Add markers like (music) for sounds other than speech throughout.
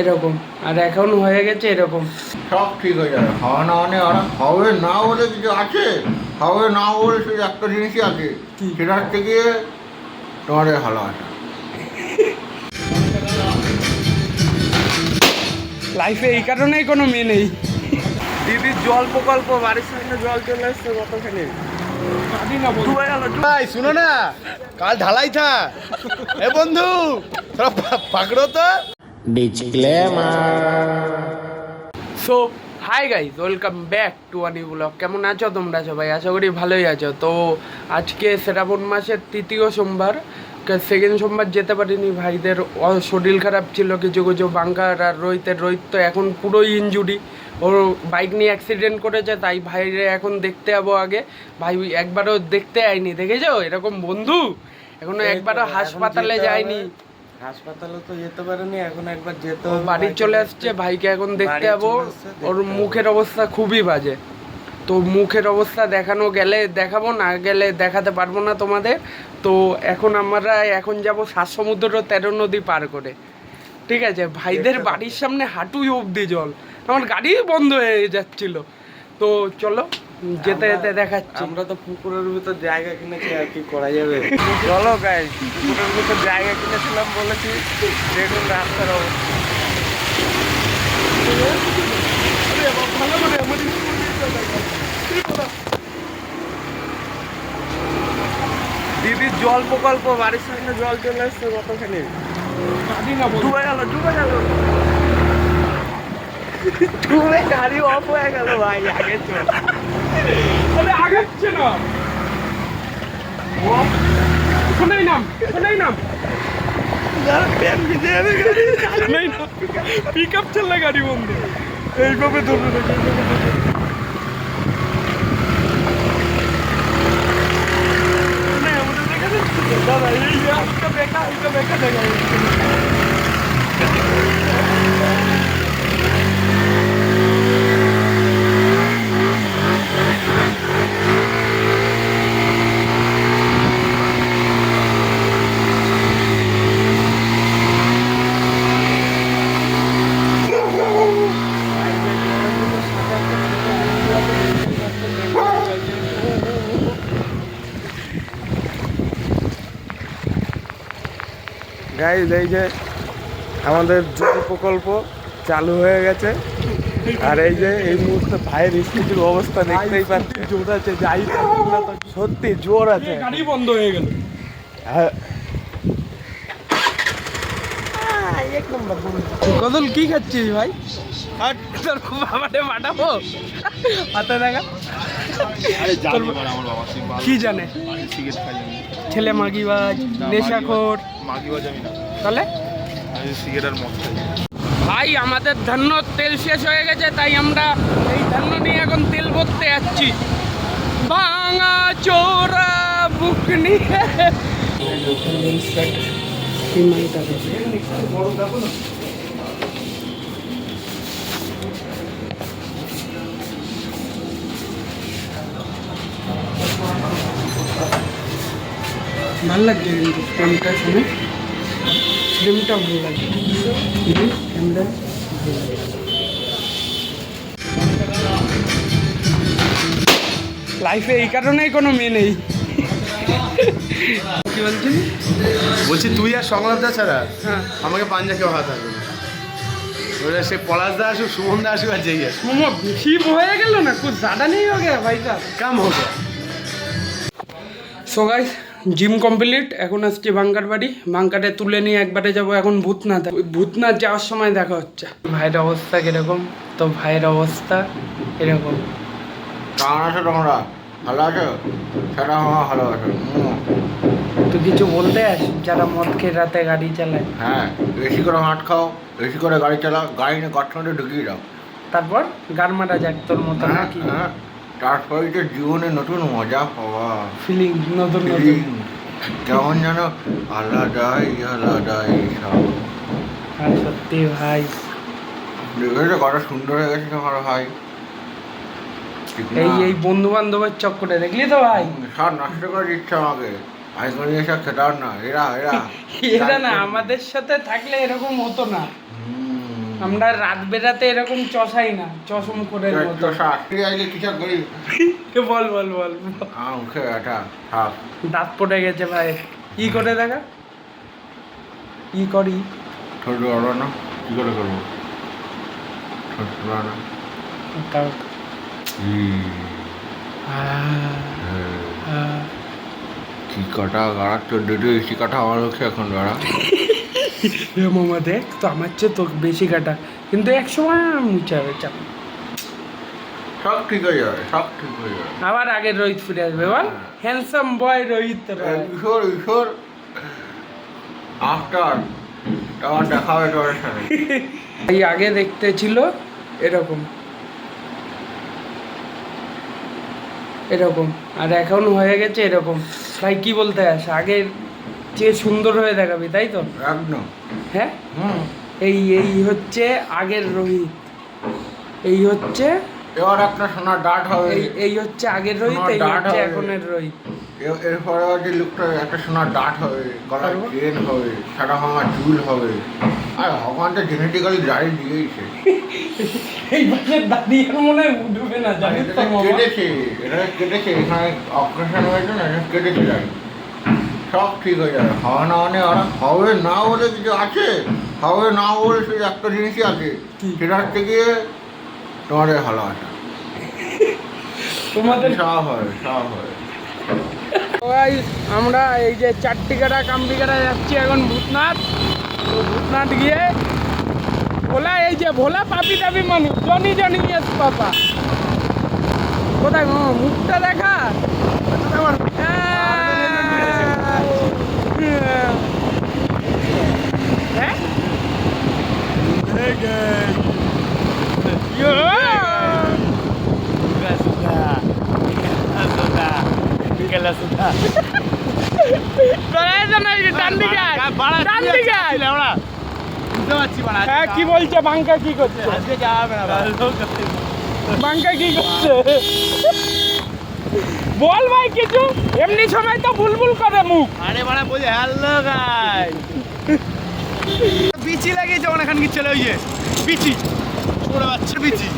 এরকম। আর এখন হয়ে গেছে এরকম। সব ঠিক হয়ে যাবে। খাওয়া না মানে আর হবে না বলে কিছু আছে? হবে না বলে শুধু একটা জিনিসই আছে। কি? সেটা হচ্ছে গিয়ে তোমাদের ভালোবাসা লাইফে এই কারণেই কোনো মেয়ে নেই। দিদির জল প্রকল্প বাড়ির সামনে জল চলে এসছে কতখানি? শুনো না। কাল ঢালাই থা। এ বন্ধু পাকড়ো তো। So hi guys welcome back to আনি ব্লগ কেমন আছো তোমরা সবাই? আশা করি ভালোই আছো। তো আজকে শ্রাবণ মাসের তৃতীয় সোমবার। সেকেন্ড সোমবার যেতে পারিনি। ভাইদের শরীর খারাপ ছিল কিছু কিছু বাঙ্কার আর রোহিতের রোহিত তো এখন পুরোই ইনজুরি ওর বাইক নিয়ে অ্যাক্সিডেন্ট করেছে তাই ভাইরে এখন দেখতে যাব আগে। ভাই একবারও দেখতে আইনি দেখেছ? এরকম বন্ধু? এখনও একবারও হাসপাতালে যায়নি। হাসপাতালে তো যেতে পারেনি এখন একবার যেতে হবে। বাড়ি চলে আসছে ভাইকে এখন দেখতে যাব। ওর মুখের অবস্থা খুবই বাজে। তো মুখের অবস্থা দেখানো গেলে দেখাবো না গেলে দেখাতে পারব না তোমাদের। তো এখন আমরা এখন যাব সাত সমুদ্র তেরো নদী পার করে। ঠিক আছে? ভাইদের বাড়ির সামনে হাঁটুই অবধি জল। আমার গাড়ি বন্ধ হয়ে যাচ্ছিল। তো চলো। যেতে যেতে দেখাচ্ছি। আমরা তো পুকুরের ভিতর জায়গা কিনেছি আর কি করা যাবে? চলো গাই পুকুরের ভিতর জায়গা কিনেছিলাম বলেছি দেখুন রাস্তার অবস্থা। দিদির জল প্রকল্প বাড়ির সামনে জল চলে এসছে কতখানি? ডুবে গেল ডুবে গেল। ডুবে গাড়ি অফ হয়ে গেল ভাই আগে চল। আগাচ্ছে না। শোনাই নাম শোনাই নাম। পিক আপ চাললে গাড়ি বন্ধ। এইভাবে ধরবে। না, দাদা, এই রাস্তা দেখা, এইটা দেখা দেখা গাইজ এই যে আমাদের জল প্রকল্প চালু হয়ে গেছে। আর এই যে এই মুহূর্তে ভাইয়ের স্থিতির অবস্থা দেখতেই পাচ্ছি। জোর আছে যাই সত্যি জোর আছে। গাড়ি বন্ধ হয়ে গেল। হ্যাঁ, কদল কি খাচ্ছিস ভাই? তোর বাবারে পাঠাবো হাতে দেখা। কি জানে? ছেলে মাগিবাজ নেশাখোর। তাহলে? ভাই আমাদের ধান্য তেল শেষ হয়ে গেছে তাই আমরা এই ধান্য নিয়ে এখন তেল ভরতে যাচ্ছি। ভাঙা চোরা বুক নিয়ে। ভালো লাগছে কিন্তু প্রেমটা শুনে। প্রেমটা ভালো লাগছে। প্রেমটা ভালো লাগে লাইফে এই কারণেই কোনো মেয়ে নেই। কি বলছি বলছি তুই আর সংলাপ দা ছাড়া হ্যাঁ। আমাকে পাঞ্জা কেউ হাত আসবে সে পলাশ দা আসুক সুমন দা আসুক আর যেই আসুক। হয়ে গেল না? খুব জাদা নেই হয়ে গেল ভাইটা কাম হবে। সো গাইস জিম কমপ্লিট এখন আসছি বাঙ্কার বাড়ি। বাঙ্কারে তুলে নিয়ে একবারে যাব এখন ভূতনাথ। ওই ভূতনাথ যাওয়ার সময় দেখা হচ্ছে। ভাইয়ের অবস্থা কীরকম? তো ভাইয়ের অবস্থা এরকম কেমন আছো তোমরা? ভালো আছো? সেটা আমার ভালো আছো। তুই কিছু বলতে আস যারা মদ খেয়ে রাতে গাড়ি চালায়। হ্যাঁ বেশি করে মাঠ খাও বেশি করে গাড়ি চালাও গাড়ি নিয়ে মধ্যে ঢুকিয়ে দাও। তারপর গান মারা যাক তোর মতো হ্যাঁ নাকি? হ্যাঁ। তারপরে যে জীবনে নতুন মজা পাওয়া। ফিলিং নতুন নতুন। কেমন যেন আলাদাই আলাদাই সব। সত্যি ভাই। দেখেছ কত সুন্দর হয়ে গেছে তোমার ভাই? এই এই বন্ধু বান্ধবের চক্করে দেখলি তো ভাই? সব নষ্ট করে দিচ্ছে আমাকে। আমি কোনো এসব খেতাম না। এরা এরা। (laughs) এরা না আমাদের সাথে থাকলে এরকম হতো না। আমরা রাত বেরাতে এরকম চষাই না চশম করে বল বল বল। দাঁত পড়ে গেছে ভাই। কি করে দেখা? কি করি? বড় না কি করে করব? বড় না তাও। কি কাটা গাড়া? চোদ্দটি এসি কাটা আমার মুখে এখন গাড়া। মামা দেখ তো আমার চেয়ে তো বেশি কাটা। কিন্তু এক সময় মুছে হবে চাপ সব ঠিক হয়ে যাবে সব ঠিক হয়ে যাবে। আবার আগে রোহিত ফিরে আসবে। বল হ্যান্ডসাম বয় রোহিত। ঈশ্বর ঈশ্বর আফটার আবার দেখা হবে তোর সাথে। এই আগে দেখতে ছিল এরকম। এরকম। আর এখন হয়ে গেছে এরকম। ভাই কি বলতে আস? আগে যে সুন্দর হয়ে দেখাবি তাই তো? একদম। হ্যাঁ? এই এই হচ্ছে আগের রোহিত। এই হচ্ছে এবার একটা সোনার ডাট হবে। এই হচ্ছে আগের রোহিত এই হচ্ছে এখনের রোহিত। এরপরে যে লুকটা একটা সোনার ডাট হবে? চেন হবে ভাঙা চুল হবে। আর ভগবান তো জেনেটিক্যালি দাড়ি দিয়েছে এই পাশে দাঁড়িয়ে মনে হয় উঠবে না জানিস তো কেটেছে এটা কেটেছে এখানে অপারেশন হয়েছে না কেটেছে দাড়ি সব ঠিক হয়ে যাবে খাওয়া না মানে ওরা হবে না বলে কিছু আছে হবে না বলে শুধু একটা জিনিসই আছে? সেটা হচ্ছে গিয়ে তোমাদের ভালোবাসা তোমাদের সব হবে সব হবে সবাই আমরা এই যে চারটিকাটা কামটিকাটা যাচ্ছি এখন ভূতনাথ। তো ভূতনাথ গিয়ে ভোলা এই যে ভোলা পাপি টাপি মানুষ জনি জনি পাপা। কোথায়? মুখটা দেখা। হ্যাঁ (laughs) হ্যাঁ কি বলছে বাঙ্কা কি করছে? বাঙ্কা কি করছে? (laughs) বল ভাই কিছু এমনি সময় তো বুলবুল করে মুখ। আরে বাড়া বলছে হ্যালো গাই বিচি লাগিয়েছে অনেকখান কি চলে ওই যে বিচি। ছোট বাচ্চা বিচি।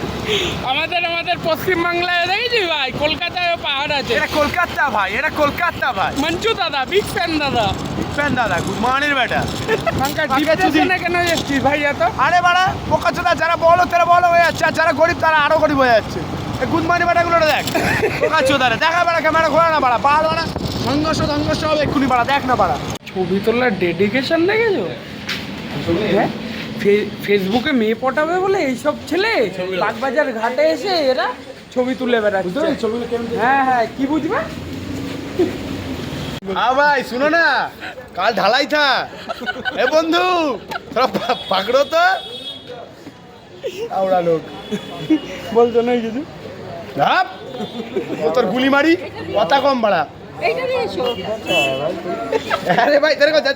আমাদের আমাদের পশ্চিম বাংলায় দেখেছি ভাই? কলকাতায় পাহাড় আছে। এটা কলকাতা ভাই এটা কলকাতা ভাই। মঞ্জু দাদা বিগ ফ্যান দাদা। ফ্যান দাদা গুমানের বেটা। বাঙ্কা বাঙ্কা ডিপ্রেশনে কেন এসছিস ভাই এত? আরে বাড়া চোদা যারা বলো তারা বলো হয়ে যাচ্ছে আর যারা গরিব তারা আরও গরিব হয়ে যাচ্ছে। গুদমানি বেটাগুলো দেখ। বোকা চোদারে দেখা বেড়া ক্যামেরা ঘোরা না বাড়া বাল বাড়া। সংঘর্ষ সংঘর্ষ হবে এক্ষুনি বাড়া দেখ না বাড়া। ছবি তোলার ডেডিকেশন দেখেছ হ্যাঁ? ফেসবুকে মেয়ে পটাবে বলে এইসব ছেলে? বাগবাজার ঘাটে এসে এরা ছবি তুলে বেড়াচ্ছে। হ্যাঁ হ্যাঁ কি বুঝবে? হ্যাঁ ভাই শুনো না। কাল ঢালাই থা এ বন্ধু তোরা পাকড়ো তো? আওড়া লোক বলছো না কিছু? তোর গুলি মারি কথা কম বাড়া। এইটা দিয়ে এসো। আরে ভাই তোর কথা।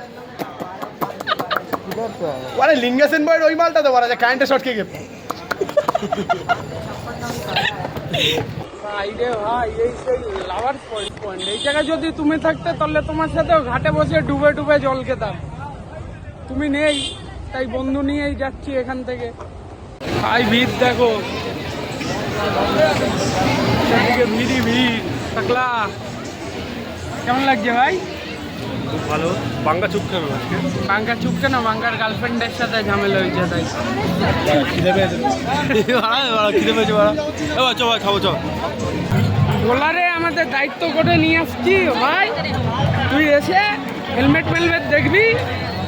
আরে লিঙ্গেসেন বয়ের ওই মালটা তো বলা যায় কারেন্টে শর্ট খেয়ে গেছে ভাই রে ভাই এই সেই লাভার পয়েন্ট। এই জায়গায় যদি তুমি থাকতে তাহলে তোমার সাথেও ঘাটে বসে ডুবে ডুবে জল খেতাম। তুমি নেই তাই বন্ধু নিয়েই যাচ্ছি এখান থেকে। ভাই ভিড় দেখো। চারদিকে ভিড়ই ভিড় থাকলা। কেমন লাগছে ভাই? ভালো। বাঙ্গা চুপ কেন আজকে? বাঙ্কার চুপকে না বাঙ্কার গার্লফ্রেন্ডের সাথে ঝামেলা হয়েছে তাই। খিদে পেয়েছে। খিদে পেয়েছে বাড়া। চো ভাই খাব চো। বোলারে আমাদের দায়িত্ব করে নিয়ে আসছি ভাই। তুই এসে হেলমেট ফেলমেট দেখবি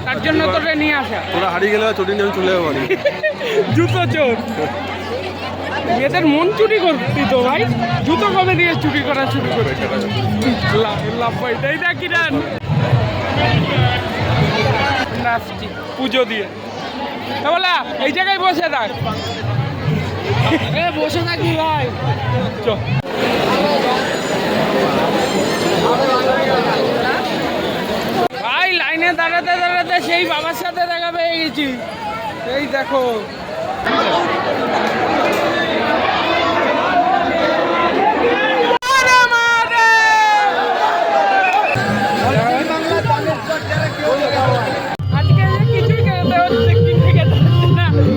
তার জন্য তোরে নিয়ে আসা। তোরা হারিয়ে গেলে চটি নিয়ে চলে যাব (laughs) জুতো চোর। মেয়েদের মন চুরি করতি তো ভাই। জুতো কবে দিয়ে চুরি করা শুরু করে? লাভ এটাই না কিরান আমরা পুজো দিয়ে। বলা এই জায়গায় বসে থাক। বসে থাকি ভাই। চ। ভাই লাইনে দাঁড়াতে দাঁড়াতে সেই বাবার সাথে দেখা পেয়ে গেছি। এই দেখো।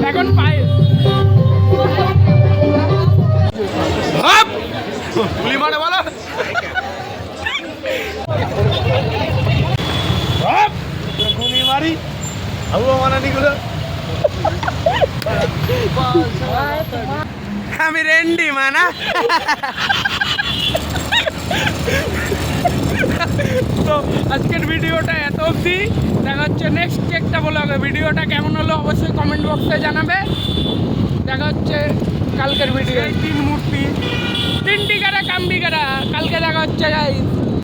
এখন পায়ে হাপ! গুলি মারে বলো! গুলি মারি। আবু মানানি গুলো। আমি রেন্ডি মানা। তো আজকের ভিডিওটা এত অবধি। দেখা হচ্ছে নেক্সট চেকটা বলে হবে। ভিডিওটা কেমন হলো অবশ্যই কমেন্ট বক্সে জানাবে। দেখা হচ্ছে কালকের ভিডিও তিন মূর্তি। তিনটি কারা কামবি কারা? কালকে দেখা হচ্ছে গাইস